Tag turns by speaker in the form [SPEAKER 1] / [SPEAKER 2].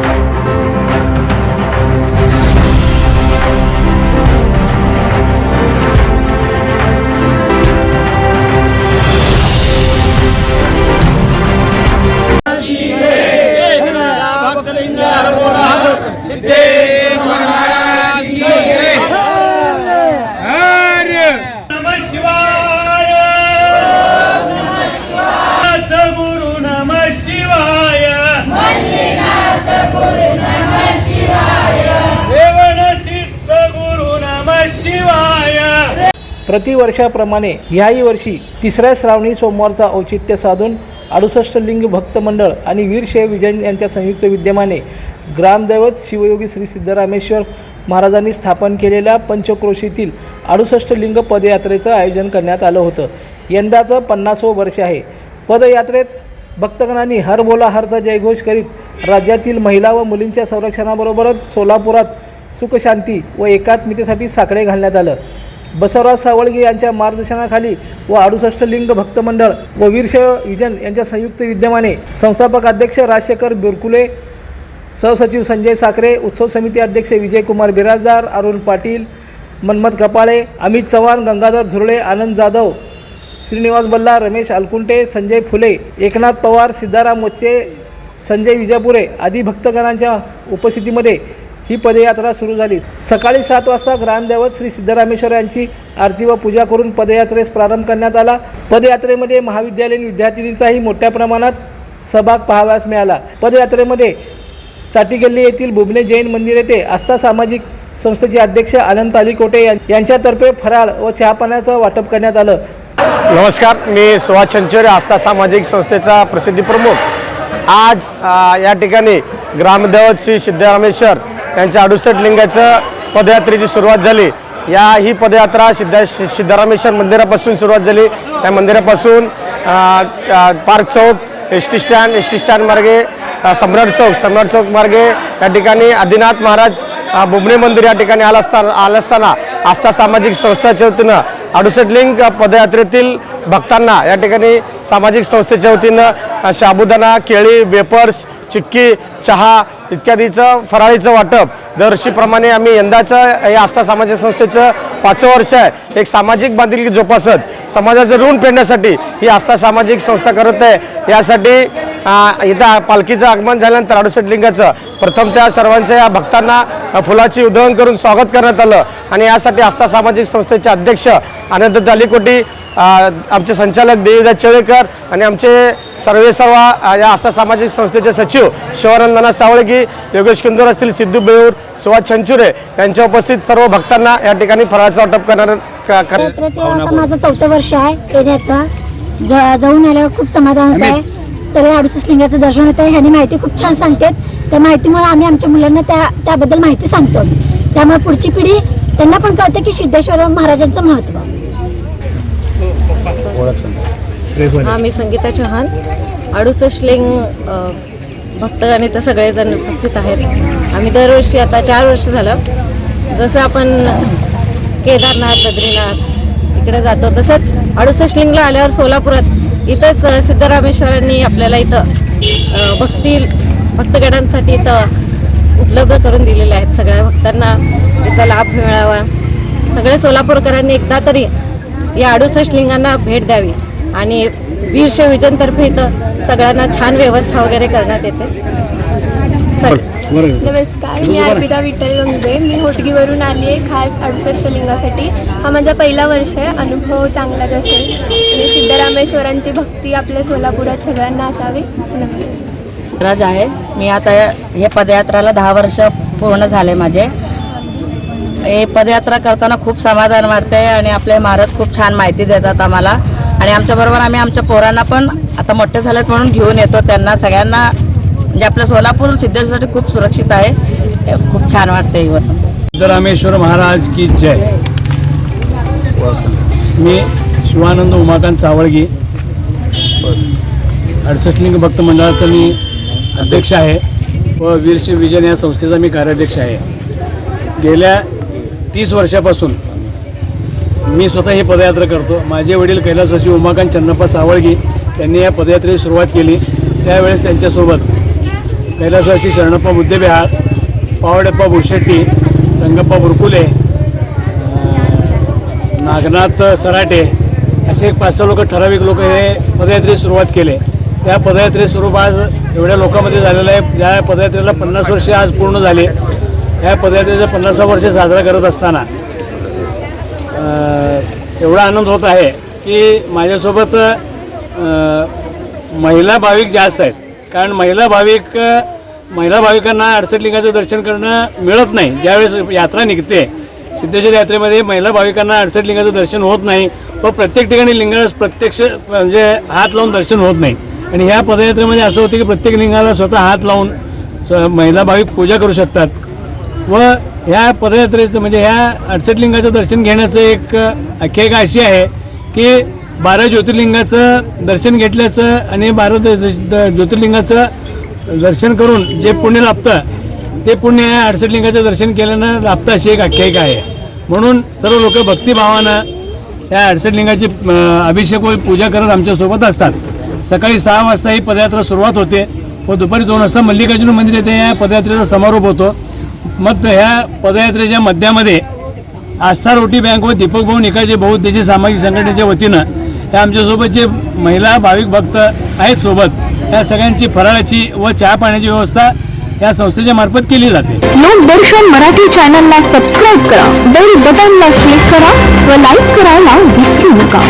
[SPEAKER 1] Thank you.
[SPEAKER 2] प्रतिवर्षाप्रमाणे ह्याही वर्षी तिसऱ्या श्रावणी सोमवारचा औचित्य साधून अडुसष्ट लिंग भक्त मंडळ आणि वीरशैव विजयन यांच्या संयुक्त विद्यमाने ग्रामदैवत शिवयोगी श्री सिद्धरामेश्वर महाराजांनी स्थापन केलेल्या पंचक्रोशीतील अडुसष्ट लिंग पदयात्रेचं आयोजन करण्यात आलं होतं. यंदाचं पन्नासवं वर्ष आहे. पदयात्रेत भक्तगणांनी हर बोला हरचा जयघोष करीत राज्यातील महिला व मुलींच्या संरक्षणाबरोबरच सोलापुरात सुखशांती व एकात्मितेसाठी साकडे घालण्यात आलं. बसवराज सावळगे यांच्या मार्गदर्शनाखाली व अडुसष्ट लिंग भक्त मंडळ व वीरशैव विजन यांच्या संयुक्त विद्यमाने संस्थापक अध्यक्ष राजशेखर बिरकुले सहसचिव संजय साखरे उत्सव समिती अध्यक्ष विजयकुमार बिराजदार अरुण पाटील मन्मथ कपाळे अमित चव्हाण गंगाधर झुरळे आनंद जाधव श्रीनिवास बल्ला रमेश अलकुंटे संजय फुले एकनाथ पवार सिद्धाराम मोच्चे संजय विजापुरे आदी भक्तगणांच्या उपस्थितीमध्ये ही पदयात्रा सुरू झाली. सकाळी सात वाजता ग्रामदैवत श्री सिद्धरामेश्वर यांची आरती व पूजा करून पदयात्रेस प्रारंभ करण्यात आला. पदयात्रेमध्ये महाविद्यालयीन विद्यार्थिनींचाही मोठ्या प्रमाणात सहभाग पाहावयास मिळाला. पदयात्रेमध्ये चाटीगल्ली येथील बुबने जैन मंदिर येथे आस्था सामाजिक संस्थेचे अध्यक्ष आनंद तालीकोटे यांच्यातर्फे फराळ व चहापाण्याचं वाटप करण्यात आलं.
[SPEAKER 3] नमस्कार मी सुभाष चंचोरे आस्था सामाजिक संस्थेचा प्रसिद्धी प्रमुख. आज या ठिकाणी ग्रामदेवत श्री सिद्धरामेश्वर यांच्या अडुसष्ट लिंगाचं पदयात्रेची सुरुवात झाली. या ही पदयात्रा सिद्धा सिद्धारामेश्वर मंदिरापासून सुरुवात झाली. त्या मंदिरापासून पार्क चौक S T stand S T stand मार्गे सम्राट चौक सम्राट चौक मार्गे या ठिकाणी आदिनाथ महाराज बुबणे मंदिर या ठिकाणी आला असताना आलं असताना आस्था सामाजिक संस्थेच्या वतीनं अडुसष्ट लिंग पदयात्रेतील भक्तांना या ठिकाणी सामाजिक संस्थेच्या वतीनं अ, साबुदाणा केळी वेपर्स चिक्की चहा इत्यादीचं फराळीचं वाटप. दरवर्षीप्रमाणे आम्ही यंदाचं हे आस्था सामाजिक संस्थेचं पाचवं वर्ष आहे. एक सामाजिक बांधिलकी जोपासत समाजाचं ऋण फेडण्यासाठी ही आस्था सामाजिक संस्था करत आहे. यासाठी इथं पालखीचं आगमन झाल्यानंतर अडुसठ लिंगाचं प्रथम त्या सर्वांच्या या भक्तांना फुलाची उधळण करून स्वागत करण्यात आलं. आणि यासाठी आस्था सामाजिक संस्थेचे अध्यक्ष आनंद तालीकोटी आमचे संचालक देवीदास चेळेकर आणि आमचे सर्वे सर्व या आस्था सामाजिक संस्थेचे सचिव शिवानंदना सावळगी योगेश किंदूर असतील सिद्धू बेऊर सुभाष छंचुरे यांच्या उपस्थित सर्व भक्तांना या ठिकाणी फराळाचं वाटप करणार
[SPEAKER 4] माझं चौथं वर्ष आहे येण्याचं. जाऊन आल्यावर खूप समाधान होत आहे. सगळ्या अडुसष्ट लिंगाचं दर्शन होत आहे. ह्यांनी माहिती खूप छान सांगतात. त्या माहितीमुळे आम्ही आमच्या मुलांना त्या त्याबद्दल माहिती सांगतो. त्यामुळे पुढची पिढी त्यांना पण कळते की सिद्धेश्वर महाराजांचं महत्त्व.
[SPEAKER 5] हा मी संगीता चव्हाण अडुसष्ट लिंग अ, भक्त आणि तर सगळेजण उपस्थित आहेत. आम्ही दरवर्षी आता चार वर्ष झालं. जसं आपण केदारनाथ बद्रीनाथ इकडे जातो तसंच अडुसष्ट लिंगला आल्यावर सोलापुरात इथंच सिद्धरामेश्वरांनी आपल्याला इथं भक्ती भक्तगणांसाठी इथं उपलब्ध करून दिलेले आहेत. सगळ्या भक्तांना इथं लाभ मिळावा. सगळे सोलापूरकरांनी एकदा तरी या अडुसष्ट लिंगांना भेट द्यावी आणि वीरशैव विजनतर्फे इथं सगळ्यांना छान व्यवस्था वगैरे करण्यात येते. चल
[SPEAKER 6] नमस्कार मी अर्पिता विठ्ठल गंगवे मी होटगीवरून आली आहे खास अडुसष्ट लिंगासाठी. हा माझा पहिला वर्ष आहे. अनुभव चांगलाच असेल. आणि सिद्धरामेश्वरांची भक्ती आपल्या सोलापुरात सगळ्यांना असावी. नमस्कार
[SPEAKER 7] राज आहे. मी आता हे पदयात्राला दहा वर्ष पूर्ण झाले माझे. हे पदयात्रा करताना खूप समाधान वाटते आणि आपले महाराज खूप छान माहिती देतात आम्हाला. आणि आमच्याबरोबर आम्ही आमच्या पोरांना पण आता मोठे झालेत म्हणून घेऊन येतो त्यांना. सगळ्यांना म्हणजे आपलं सोलापूर सिद्धेश्वरसाठी खूप सुरक्षित आहे. खूप छान वाटते इवन
[SPEAKER 1] सिद्धरामेश्वर महाराज की जय. मी शिवानंद उमाकांत सावळगी. अडसष्टलिंग भक्त मंडळाचा मी अध्यक्ष आहे. व वीरशी विजन या संस्थेचा मी कार्याध्यक्ष आहे. गेल्या तीस वर्षापासून मी स्वतः ही पदयात्रा करतो. माझे वडील कैलासवासी उमाकांत चन्नप्पा सावळगी त्यांनी या पदयात्रेची सुरुवात केली. त्यावेळेस त्यांच्यासोबत कैलासवासी शरणप्पा बुद्धेबिहाळ पावडेप्पा भुशेट्टी संगप्पा बुरकुले नागनाथ सराटे असे एक पाच सहा लोक ठराविक लोक हे पदयात्रेची सुरुवात केले. त्या पदयात्रे स्वरूप आज एवढ्या लोकांमध्ये झालेलं आहे. ज्या पदयात्रेला पन्नास वर्षे आज पूर्ण झाले. या पदयात्रेचं पन्नासा वर्ष साजरा करत असताना एवढा आनंद होत आहे की माझ्यासोबत महिला भाविक जास्त आहेत. कारण महिला भाविक महिला भाविकांना अडचणलिंगाचं दर्शन करणं मिळत नाही. ज्यावेळेस यात्रा निघते सिद्धेश्वर यात्रेमध्ये महिला भाविकांना अडचणलिंगाचं दर्शन होत नाही. व प्रत्येक ठिकाणी लिंगाला प्रत्यक्ष म्हणजे हात लावून दर्शन होत नाही. आणि ह्या पदयात्रेमध्ये असं होतं की प्रत्येक लिंगाला स्वतः हात लावून महिला भाविक पूजा करू शकतात. व ह्या पदयात्रेचं म्हणजे ह्या अडचटलिंगाचं दर्शन घेण्याचं एक आख्यायिका अशी आहे की बारा ज्योतिर्लिंगाचं दर्शन घेतल्याचं आणि बारा द- ज्योतिर्लिंगाचं दर्शन करून जे पुण्य लाभतं ते पुण्य या अडचटलिंगाचं दर्शन केल्यानं लाभतं अशी एक आख्यायिका आहे. म्हणून सर्व लोक भक्तिभावानं या अडचटलिंगाची अभिषेक व पूजा करत आमच्यासोबत असतात. सकाळी सहा वाजता ही पदयात्रा सुरुवात होते व दुपारी दोन वाजता मल्लिकार्जुन मंदिर येथे या पदयात्रेचा समारोप होतो. मग ह्या पदयात्रेच्या मध्यामध्ये आस्था रोटी बँक व दीपक भाऊ निकाळजे बहुउद्देशीय सामाजिक संघटनेच्या वतीनं त्या आमच्यासोबत जे महिला भाविक भक्त आहेत सोबत या सगळ्यांची फराळाची व चहा पाण्याची व्यवस्था या संस्थेच्या मार्फत केली जाते.
[SPEAKER 8] लोकदर्शन मराठी चॅनलला सबस्क्राईब करा. बेल बटनला क्लिक करा व लाईक करायला विसरू नका.